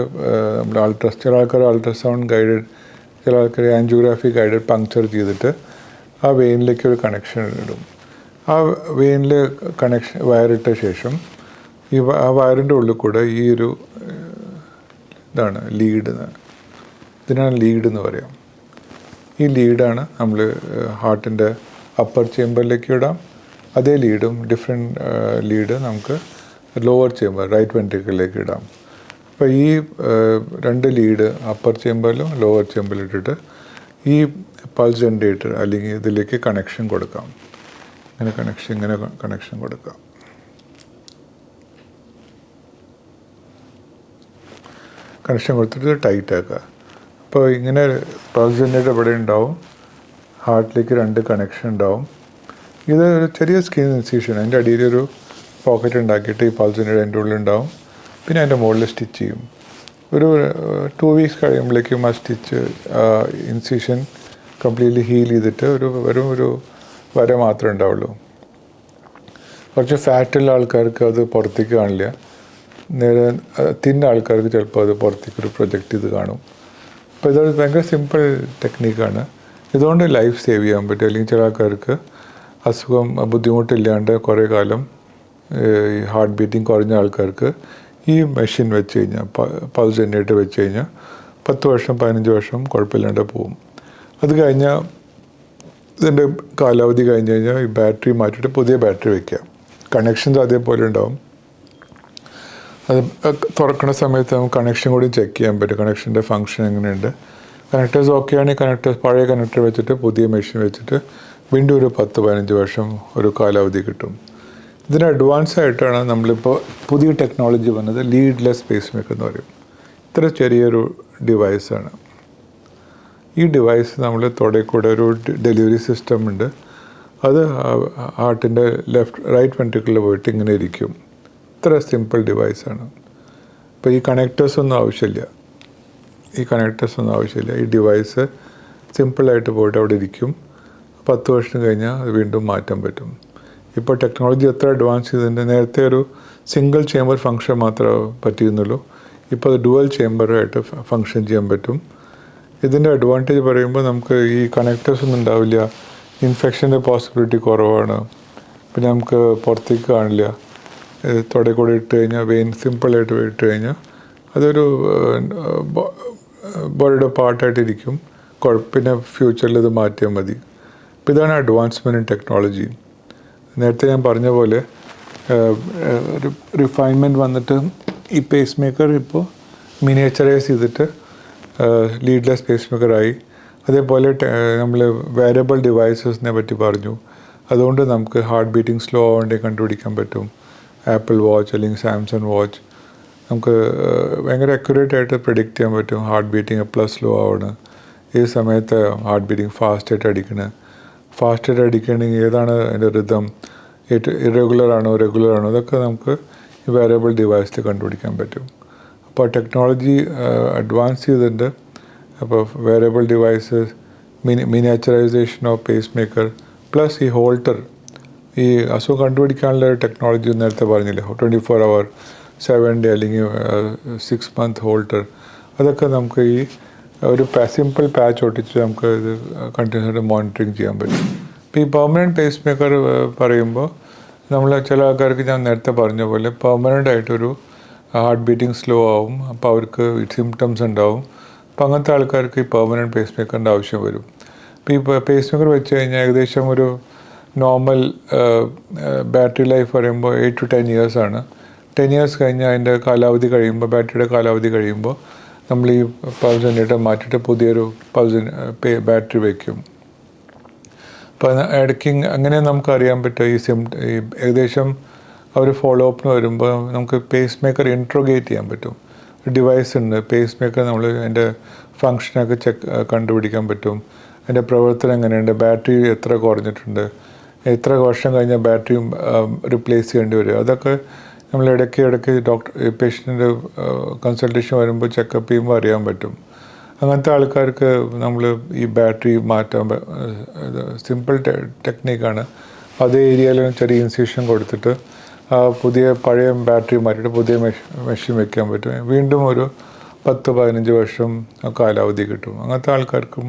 A: നമ്മൾ അൾട്രാ ചില ആൾക്കാർ അൾട്രാസൗണ്ട് ഗൈഡഡ് ചില ആൾക്കാർ ആൻജിയോഗ്രാഫി ഗൈഡഡ് പങ്ക്ചർ ചെയ്തിട്ട് ആ വെയിനിലേക്ക് ഒരു കണക്ഷൻ ഇടും. ആ വെയിനിൽ കണക്ഷൻ വയറിട്ട ശേഷം ഈ ആ വയറിന്റെ ഉള്ളിൽ കൂടെ ഈ ഒരു ഇതാണ് ലീഡ് ഇതിനാണ് ലീഡ് എന്ന് പറയാം. ഈ ലീഡാണ് നമ്മൾ ഹാർട്ടിന്റെ അപ്പർ ചേമ്പറിലേക്ക് ഇടാം. അതേ ലീഡും ഡിഫറെന്റ് ലീഡ് നമുക്ക് ലോവർ ചേമ്പർ റൈറ്റ് വെൻട്രിക്കിളിലേക്ക് ഇടാം. അപ്പോൾ ഈ രണ്ട് ലീഡ് അപ്പർ ചേമ്പറിലും ലോവർ ചേമ്പറിലും ഇട്ടിട്ട് ഈ പൾസ് ജനറേറ്റർ അല്ലെങ്കിൽ ഇതിലേക്ക് കണക്ഷൻ കൊടുക്കാം. ഇങ്ങനെ കണക്ഷൻ ഇങ്ങനെ കണക്ഷൻ കൊടുക്കാം. കണക്ഷൻ കൊടുത്തിട്ട് ടൈറ്റ് ആക്കുക. അപ്പോൾ ഇങ്ങനെ പൾസ് ജനറേറ്റർ ഇവിടെ ഉണ്ടാവും. ഹാർട്ടിലേക്ക് രണ്ട് കണക്ഷൻ ഉണ്ടാവും. ഇത് ഒരു ചെറിയ സ്കിൻ ഇൻസിഷൻ അതിന്റെ അടിയിലൊരു പോക്കറ്റ് ഉണ്ടാക്കിയിട്ട് ഈ പൾസ് ജനറേറ്റർ അതിന്റെ ഉള്ളിൽ ഉണ്ടാവും. പിന്നെ അതിന്റെ മുകളിൽ സ്റ്റിച്ച് ചെയ്യും. ഒരു ടു വീക്സ് കഴിയുമ്പോഴേക്കും ആ സ്റ്റിച്ച് ഇൻസിഷൻ കംപ്ലീറ്റ്ലി ഹീൽ ചെയ്തിട്ട് ഒരു വെറും ഒരു വര മാത്രമേ ഉണ്ടാവുള്ളൂ. കുറച്ച് ഫാറ്റുള്ള ആൾക്കാർക്ക് അത് പുറത്തേക്ക് കാണില്ല. നേരെ തിന്ന ആൾക്കാർക്ക് ചിലപ്പോൾ അത് പുറത്തേക്ക് ഒരു പ്രൊജക്റ്റ് ചെയ്ത് കാണും. അപ്പോൾ ഇതൊരു ഭയങ്കര സിമ്പിൾ ടെക്നീക്കാണ് ഇതുകൊണ്ട് ലൈഫ് സേവ് ചെയ്യാൻ പറ്റും. അല്ലെങ്കിൽ ചില ആൾക്കാർക്ക് അസുഖം ബുദ്ധിമുട്ടില്ലാണ്ട് കുറേ കാലം ഈ ഹാർട്ട് ബീറ്റിംഗ് കുറഞ്ഞ ആൾക്കാർക്ക് ഈ മെഷീൻ വെച്ച് കഴിഞ്ഞാൽ പൾസ് ജനറേറ്റർ വെച്ച് കഴിഞ്ഞാൽ പത്ത് വർഷം പതിനഞ്ച് വർഷം കുഴപ്പമില്ലാണ്ട് പോകും. അത് കഴിഞ്ഞാൽ ഇതിന്റെ കാലാവധി കഴിഞ്ഞ് കഴിഞ്ഞാൽ ഈ ബാറ്ററി മാറ്റിയിട്ട് പുതിയ ബാറ്ററി വെക്കുക. കണക്ഷൻസ് അതേപോലെ ഉണ്ടാവും. അത് തുറക്കുന്ന സമയത്ത് നമുക്ക് കണക്ഷൻ കൂടി ചെക്ക് ചെയ്യാൻ പറ്റും. കണക്ഷന്റെ ഫങ്ഷൻ എങ്ങനെയുണ്ട്. കണക്ടേഴ്സ് ഓക്കെ ആണെങ്കിൽ കണക്ടേഴ്സ് പഴയ കണക്ടർ വെച്ചിട്ട് പുതിയ മെഷീൻ വെച്ചിട്ട് വീണ്ടും ഒരു പത്ത് പതിനഞ്ച് വർഷം ഒരു കാലാവധി കിട്ടും. ഇതിന് അഡ്വാൻസ് ആയിട്ടാണ് നമ്മളിപ്പോൾ പുതിയ ടെക്നോളജി വന്നത് ലീഡ്ലെസ് പേസ് മേക്കർ എന്ന് പറയും. ഇത്ര ചെറിയൊരു ഡിവൈസാണ് ഈ ഡിവൈസ് നമ്മൾ തുടയിൽ കൂടെ ഒരു ഡെലിവറി സിസ്റ്റം ഉണ്ട്. അത് ഹാർട്ടിന്റെ ലെഫ്റ്റ് റൈറ്റ് വെൻട്രിക്കിളിൽ പോയിട്ട് ഇങ്ങനെ ഇരിക്കും. ഇത്ര സിമ്പിൾ ഡിവൈസാണ് ഇപ്പോൾ ഈ കണക്ടേഴ്സ് ഒന്നും ആവശ്യമില്ല. ഈ കണക്ടേഴ്സ് ഒന്നും ആവശ്യമില്ല. ഈ ഡിവൈസ് സിമ്പിളായിട്ട് പോയിട്ട് അവിടെ ഇരിക്കും. പത്ത് വർഷം കഴിഞ്ഞാൽ അത് വീണ്ടും മാറ്റാൻ പറ്റും. ഇപ്പോൾ ടെക്നോളജി എത്ര അഡ്വാൻസ് ചെയ്തിട്ടുണ്ട്? നേരത്തെ ഒരു സിംഗിൾ ചേമ്പർ ഫങ്ഷൻ മാത്രമേ പറ്റിയിരുന്നുള്ളൂ. ഇപ്പോൾ അത് ഡുവൽ ചേമ്പറായിട്ട് ഫങ്ഷൻ ചെയ്യാൻ പറ്റും. ഇതിന്റെ അഡ്വാന്റേജ് പറയുമ്പോൾ നമുക്ക് ഈ കണക്ടേഴ്സ് ഒന്നും ഉണ്ടാവില്ല. ഇൻഫെക്ഷന്റെ പോസിബിലിറ്റി കുറവാണ്. പിന്നെ നമുക്ക് പുറത്തേക്ക് കാണില്ല. തുടയിൽ കൂടെ ഇട്ട് കഴിഞ്ഞാൽ വെയിൻ സിമ്പിളായിട്ട് ഇട്ട് കഴിഞ്ഞാൽ അതൊരു ബോഡിയുടെ പാർട്ടായിട്ടിരിക്കും പിന്നെ ഫ്യൂച്ചറിൽ ഇത് മാറ്റിയാൽ മതി. അപ്പോൾ ഇതാണ് അഡ്വാൻസ്മെന്റ് ഇൻ ടെക്നോളജി നേരത്തെ ഞാൻ പറഞ്ഞ പോലെ റിഫൈൻമെന്റ് വന്നിട്ട് ഈ പേസ് മേക്കർ ഇപ്പോൾ മിനിയേച്ചറൈസ് ചെയ്തിട്ട് ലീഡ്ലെസ് പേസ് മേക്കറായി അതേപോലെ നമ്മൾ വേരിയബിൾ ഡിവൈസസിനെ പറ്റി പറഞ്ഞു. അതുകൊണ്ട് നമുക്ക് ഹാർട്ട് ബീറ്റിംഗ് സ്ലോ ആവേണ്ടി കണ്ടുപിടിക്കാൻ പറ്റും. ആപ്പിൾ വാച്ച് അല്ലെങ്കിൽ സാംസങ് വാച്ച് നമുക്ക് ഭയങ്കര അക്യുറേറ്റ് ആയിട്ട് പ്രിഡിക്റ്റ് ചെയ്യാൻ പറ്റും ഹാർട്ട് ബീറ്റിംഗ് എപ്പോൾ സ്ലോ ആവണം. ഈ സമയത്ത് ഹാർട്ട് ബീറ്റിംഗ് ഫാസ്റ്റായിട്ട് അടിക്കണ്. ഫാസ്റ്റായിട്ട് അടിക്കണമെങ്കിൽ ഏതാണ് അതിന്റെ റിതം ഇറഗുലർ ആണോ റെഗുലർ ആണോ? അതൊക്കെ നമുക്ക് വേരിയബിൾ ഡിവൈസിൽ കണ്ടുപിടിക്കാൻ പറ്റും. അപ്പോൾ ടെക്നോളജി അഡ്വാൻസ് ചെയ്തിട്ടുണ്ട്. അപ്പോൾ variable devices mini miniaturization of pacemaker plus ഈ ഹോൾട്ടർ ഈ അസുഖം കണ്ടുപിടിക്കാനുള്ള ടെക്നോളജി നേരത്തെ പറഞ്ഞില്ലേ? Twenty four hour seven day അല്ലെങ്കിൽ സിക്സ് മന്ത് ഹോൾട്ടർ അതൊക്കെ നമുക്ക് ഈ ഒരു സിമ്പിൾ പാച്ച് ഒട്ടിച്ച് നമുക്ക് ഇത് കണ്ടിന്യൂസ് ആയിട്ട് മോണിറ്ററിങ് ചെയ്യാൻ പറ്റും. ഇപ്പോൾ ഈ പെർമനന്റ് പേസ് മേക്കർ പറയുമ്പോൾ നമ്മൾ ചില ആൾക്കാർക്ക് ഞാൻ നേരത്തെ പറഞ്ഞ പോലെ പെർമനന്റ് ആയിട്ടൊരു ഹാർട്ട് ബീറ്റിംഗ് സ്ലോ ആവും. അപ്പോൾ അവർക്ക് സിംറ്റംസ് ഉണ്ടാവും. അപ്പോൾ അങ്ങനത്തെ ആൾക്കാർക്ക് ഈ പെർമനന്റ് പേസ് മേക്കറിന്റെ ആവശ്യം വരും. അപ്പോൾ ഈ പേസ് മേക്കർ വെച്ച് കഴിഞ്ഞാൽ ഏകദേശം ഒരു നോർമൽ ബാറ്ററി ലൈഫ് പറയുമ്പോൾ എയ്റ്റ് ടു ടെൻ ഇയേഴ്സ് ആണ്. ടെൻ ഇയേഴ്സ് കഴിഞ്ഞ് അതിന്റെ കാലാവധി കഴിയുമ്പോൾ ബാറ്ററിയുടെ കാലാവധി കഴിയുമ്പോൾ നമ്മൾ ഈ പൾസ് ജനറേറ്റർ മാറ്റിയിട്ട് പുതിയൊരു പൾസ് ബാറ്ററി വയ്ക്കും അപ്പോൾ ഇടയ്ക്ക് അങ്ങനെ നമുക്ക് അറിയാൻ പറ്റും ഈ സിം ഏകദേശം അവർ ഫോളോ അപ്പിന് വരുമ്പോൾ നമുക്ക് പേസ് മേക്കർ ഇൻട്രോഗേറ്റ് ചെയ്യാൻ പറ്റും. ഡിവൈസ് ഉണ്ട് പേസ് മേക്കർ നമ്മൾ അതിന്റെ ഫങ്ഷനൊക്കെ ചെക്ക് കണ്ടുപിടിക്കാൻ പറ്റും. അതിന്റെ പ്രവർത്തനം എങ്ങനെയുണ്ട്? ബാറ്ററി എത്ര കുറഞ്ഞിട്ടുണ്ട്? എത്ര വർഷം കഴിഞ്ഞാൽ ബാറ്ററി റിപ്ലേസ് ചെയ്യേണ്ടി വരും? അതൊക്കെ നമ്മൾ ഇടയ്ക്ക് ഇടയ്ക്ക് ഡോക്ടർ പേഷ്യന്റിന്റെ കൺസൾട്ടേഷൻ വരുമ്പോൾ ചെക്കപ്പ് ചെയ്യുമ്പോൾ അറിയാൻ പറ്റും. അങ്ങനത്തെ ആൾക്കാർക്ക് നമ്മൾ ഈ ബാറ്ററി മാറ്റാൻ സിമ്പിൾ ടെക്നിക്കാണ് അതേ ഏരിയയിൽ ചെറിയ ഇൻസ്യൂഷൻ കൊടുത്തിട്ട് പുതിയ പഴയ ബാറ്ററി മാറ്റിയിട്ട് പുതിയ മെഷീൻ വെക്കാൻ പറ്റും. വീണ്ടും ഒരു പത്ത് പതിനഞ്ച് വർഷം കാലാവധി കിട്ടും. അങ്ങനത്തെ ആൾക്കാർക്കും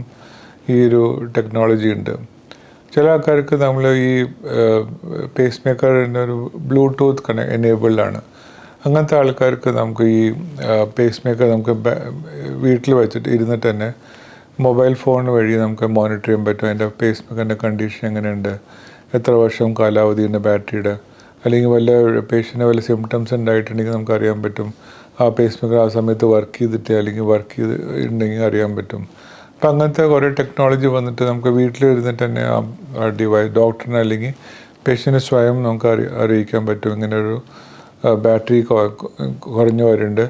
A: ഈ ഒരു ടെക്നോളജി ഉണ്ട്. ചില ആൾക്കാർക്ക് നമ്മൾ ഈ പേസ് മേക്കറിന്റെ ഒരു ബ്ലൂടൂത്ത് കണ എനേബിൾഡാണ് അങ്ങനത്തെ ആൾക്കാർക്ക് നമുക്ക് ഈ പേസ് മേക്കർ നമുക്ക് വീട്ടിൽ വെച്ചിട്ട് ഇരുന്നിട്ട് തന്നെ മൊബൈൽ ഫോൺ വഴി നമുക്ക് മോണിറ്റർ ചെയ്യാൻ പറ്റും. അതിന്റെ പേസ് മേക്കറിന്റെ കണ്ടീഷൻ എങ്ങനെയുണ്ട്? എത്ര വർഷം കാലാവധി ഉണ്ട് ബാറ്ററിയുടെ അല്ലെങ്കിൽ വല്ല പേഷ്യന്റ് വല്ല സിംറ്റംസ് ഉണ്ടായിട്ടുണ്ടെങ്കിൽ നമുക്ക് അറിയാൻ പറ്റും. ആ പേസ് മേക്കർ ആ സമയത്ത് വർക്ക് ചെയ്തിട്ട് അല്ലെങ്കിൽ വർക്ക് ചെയ്ത് ഉണ്ടെങ്കിൽ അറിയാൻ പറ്റും. അപ്പം അങ്ങനത്തെ കുറേ ടെക്നോളജി വന്നിട്ട് നമുക്ക് വീട്ടിൽ വീട്ടിലിരുന്നിട്ട് തന്നെ ആ ഡിവൈസ് ഡോക്ടറിനെ അല്ലെങ്കിൽ പേഷ്യന്റിനെ സ്വയം നമുക്ക് അറി അറിയിക്കാൻ പറ്റും. ഇങ്ങനെ ഒരു ബാറ്ററി കുറഞ്ഞു വരുന്നുണ്ട്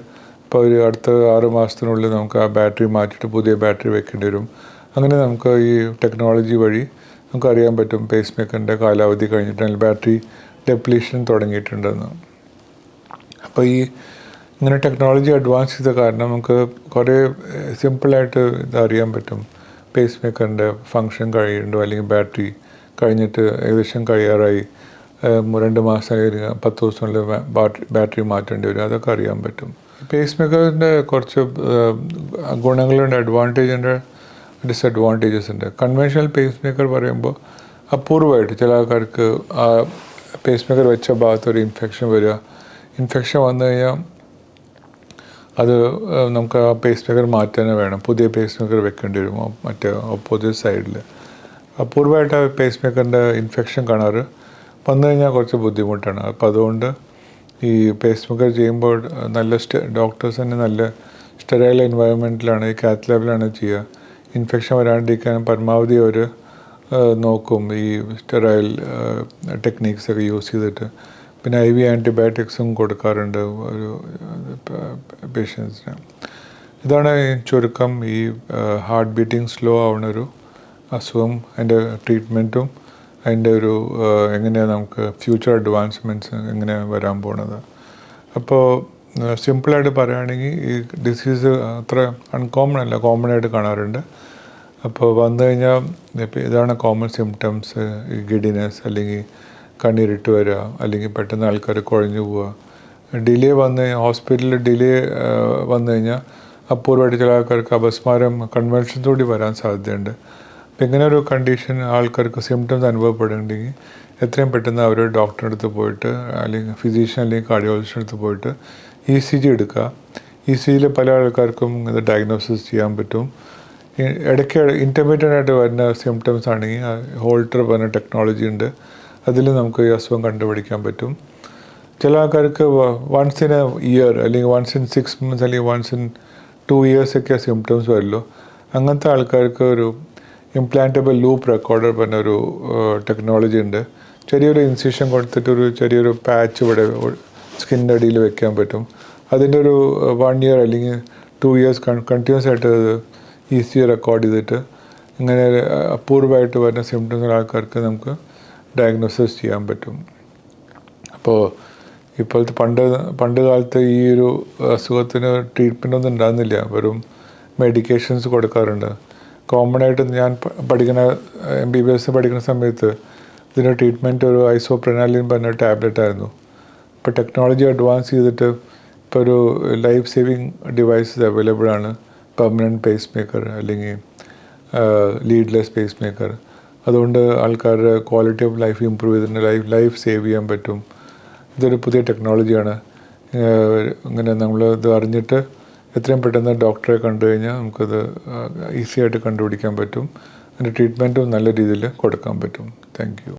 A: അപ്പോൾ ഒരു അടുത്ത ആറ് മാസത്തിനുള്ളിൽ നമുക്ക് ആ ബാറ്ററി മാറ്റിയിട്ട് പുതിയ ബാറ്ററി വെക്കേണ്ടി വരും. അങ്ങനെ നമുക്ക് ഈ ടെക്നോളജി വഴി നമുക്ക് അറിയാൻ പറ്റും. പേസ് മേക്കറിന്റെ കാലാവധി കഴിഞ്ഞിട്ടുണ്ടെങ്കിൽ ബാറ്ററി ഡെപ്ലീഷൻ തുടങ്ങിയിട്ടുണ്ടെന്ന്. അപ്പോൾ ഈ ഇങ്ങനെ ടെക്നോളജി അഡ്വാൻസ് ചെയ്ത കാരണം നമുക്ക് കുറേ സിമ്പിളായിട്ട് ഇതറിയാൻ പറ്റും. പേസ് മേക്കറിന്റെ ഫങ്ഷൻ കഴിയുന്നുണ്ടോ അല്ലെങ്കിൽ ബാറ്ററി കഴിഞ്ഞിട്ട് ഏകദേശം കഴിയാറായി. രണ്ട് മാസം പത്ത് ദിവസത്തിനുള്ളിൽ ബാറ്ററി ബാറ്ററി മാറ്റേണ്ടി വരും അതൊക്കെ അറിയാൻ പറ്റും. പേസ് മേക്കറിന്റെ കുറച്ച് ഗുണങ്ങളുണ്ട് അഡ്വാന്റേജ് ഉണ്ട് ഡിസഡ്വാന്റേജസ് ഉണ്ട്. കൺവെൻഷണൽ പേസ് മേക്കർ പറയുമ്പോൾ അപൂർവമായിട്ട് ചില ആൾക്കാർക്ക് പേസ് മേക്കർ വെച്ച ഭാഗത്ത് ഒരു ഇൻഫെക്ഷൻ വരിക. ഇൻഫെക്ഷൻ വന്നു കഴിഞ്ഞാൽ അത് നമുക്ക് ആ പേസ് മേക്കർ മാറ്റാനേ വേണം. പുതിയ പേസ് മേക്കർ വെക്കേണ്ടി വരും മറ്റേ ഓപ്പോസിറ്റ് സൈഡിൽ അപൂർവമായിട്ട് ആ പേസ് മേക്കറിന്റെ ഇൻഫെക്ഷൻ കാണാറ്. വന്നു കഴിഞ്ഞാൽ കുറച്ച് ബുദ്ധിമുട്ടാണ്. അപ്പോൾ അതുകൊണ്ട് ഈ പേസ് മേക്കർ ചെയ്യുമ്പോൾ നല്ല ഡോക്ടേഴ്സ് തന്നെ നല്ല സ്റ്റെറൈൽ എൻവയറമെന്റിലാണ് ഈ കാത്ത് ലാബിലാണ് ചെയ്യുക. ഇൻഫെക്ഷൻ വരാണ്ടിരിക്കാൻ പരമാവധി അവർ നോക്കും ഈ സ്റ്റെറൈൽ ടെക്നീക്സ് ഒക്കെ യൂസ് ചെയ്തിട്ട്. പിന്നെ ഐ വി ആന്റിബയോട്ടിക്സും കൊടുക്കാറുണ്ട് ഒരു പേഷ്യൻസിന് ഇതാണ് ചുരുക്കം ഈ ഹാർട്ട് ബീറ്റിംഗ് സ്ലോ ആവുന്ന ഒരു അസുഖം. അതിന്റെ ട്രീറ്റ്മെന്റും അതിന്റെ ഒരു എങ്ങനെയാണ് നമുക്ക് ഫ്യൂച്ചർ അഡ്വാൻസ്മെന്റ്സ് എങ്ങനെ വരാൻ പോണത്. അപ്പോൾ സിമ്പിളായിട്ട് പറയുകയാണെങ്കിൽ ഈ ഡിസീസ് അത്ര അൺകോമൺ അല്ല കോമൺ ആയിട്ട് കാണാറുണ്ട്. അപ്പോൾ വന്നു കഴിഞ്ഞാൽ ഇപ്പം ഇതാണ് കോമൺ സിംറ്റംസ് ഈ ഗിഡിനെസ് അല്ലെങ്കിൽ കണ്ണീരിട്ട് വരിക അല്ലെങ്കിൽ പെട്ടെന്ന് ആൾക്കാർ കുഴഞ്ഞു പോവുക. ഡിലേ വന്ന് ഹോസ്പിറ്റലിൽ ഡിലേ വന്നു കഴിഞ്ഞാൽ അപൂർവമായിട്ട് ചില ആൾക്കാർക്ക് അപസ്മാരം കൺവെൻഷൻസോടി വരാൻ സാധ്യതയുണ്ട്. അപ്പം ഇങ്ങനെ ഒരു കണ്ടീഷൻ ആൾക്കാർക്ക് സിംറ്റംസ് അനുഭവപ്പെടുന്നുണ്ടെങ്കിൽ എത്രയും പെട്ടെന്ന് അവർ ഡോക്ടറെ അടുത്ത് പോയിട്ട് അല്ലെങ്കിൽ ഫിസീഷ്യൻ അല്ലെങ്കിൽ കാർഡിയോളജിസ്റ്റിന്റെ അടുത്ത് പോയിട്ട് ഇ സി ജി എടുക്കുക. ഇ സി ജിയിൽ പല ആൾക്കാർക്കും ഇത് ഡയഗ്നോസിസ് ചെയ്യാൻ പറ്റും. ഇടയ്ക്ക് ഇന്റർമീഡിയറ്റ് ആയിട്ട് വരുന്ന സിംറ്റംസ് ആണെങ്കിൽ ഹോൾട്ടർ പറഞ്ഞ ടെക്നോളജി ഉണ്ട്. അതിൽ നമുക്ക് ഈ അസുഖം കണ്ടുപിടിക്കാൻ പറ്റും. ചില ആൾക്കാർക്ക് വൺസ് ഇൻ എ ഇയർ അല്ലെങ്കിൽ വൺസ് ഇൻ സിക്സ് മന്ത്സ് അല്ലെങ്കിൽ വൺസ് ഇൻ ടു ഇയേഴ്സ് ഒക്കെ സിംറ്റംസ് വരുള്ളൂ. അങ്ങനത്തെ ആൾക്കാർക്ക് ഒരു ഇംപ്ലാന്റബിൾ ലൂപ്പ് റെക്കോർഡർ പറഞ്ഞ ഒരു ടെക്നോളജി ഉണ്ട്. ചെറിയൊരു ഇൻസിഷൻ കൊടുത്തിട്ട് ഒരു ചെറിയൊരു പാച്ച് ഇവിടെ സ്കിന്നിന്റെ അടിയിൽ വെക്കാൻ പറ്റും. അതിന്റെ ഒരു വൺ ഇയർ അല്ലെങ്കിൽ ടു ഇയേഴ്സ് കണ്ടിന്യൂസ് ആയിട്ട് ഈസി റെക്കോർഡ് ചെയ്തിട്ട് ഇങ്ങനെ അപൂർവമായിട്ട് വരുന്ന സിംറ്റംസ് ആൾക്കാർക്ക് നമുക്ക് ഡയഗ്നോസിസ് ചെയ്യാൻ പറ്റും. അപ്പോൾ ഇപ്പോഴത്തെ പണ്ട് പണ്ട് കാലത്ത് ഈ ഒരു അസുഖത്തിന് ട്രീറ്റ്മെന്റ് ഒന്നും ഉണ്ടാകുന്നില്ല വെറും മെഡിക്കേഷൻസ് കൊടുക്കാറുണ്ട്. കോമൺ ആയിട്ട് ഞാൻ പഠിക്കുന്ന എം ബി ബി എസ് പഠിക്കുന്ന സമയത്ത് ഇതിന്റെ ട്രീറ്റ്മെന്റ് ഒരു ഐസോപ്രനാലിൻ പറഞ്ഞ ടാബ്ലറ്റ് ആയിരുന്നു. ഇപ്പോൾ ടെക്നോളജി അഡ്വാൻസ് ചെയ്തിട്ട് ഇപ്പോൾ ഒരു ലൈഫ് സേവിങ് ഡിവൈസസ് അവൈലബിൾ ആണ്. പെർമനന്റ് പേസ് മേക്കർ അല്ലെങ്കിൽ ലീഡ്ലെസ് പേസ് മേക്കർ അതുകൊണ്ട് ആൾക്കാരുടെ ക്വാളിറ്റി ഓഫ് ലൈഫ് ഇമ്പ്രൂവ് ചെയ്തിട്ടുണ്ട്. ലൈഫ് ലൈഫ് സേവ് ചെയ്യാൻ പറ്റും. ഇതൊരു പുതിയ ടെക്നോളജിയാണ് ഇങ്ങനെ നമ്മൾ ഇത് അറിഞ്ഞിട്ട് എത്രയും പെട്ടെന്ന് ഡോക്ടറെ കണ്ടു കഴിഞ്ഞാൽ നമുക്കത് ഈസി ആയിട്ട് കണ്ടുപിടിക്കാൻ പറ്റും. അതിന്റെ ട്രീറ്റ്മെന്റും നല്ല രീതിയിൽ കൊടുക്കാൻ പറ്റും. താങ്ക്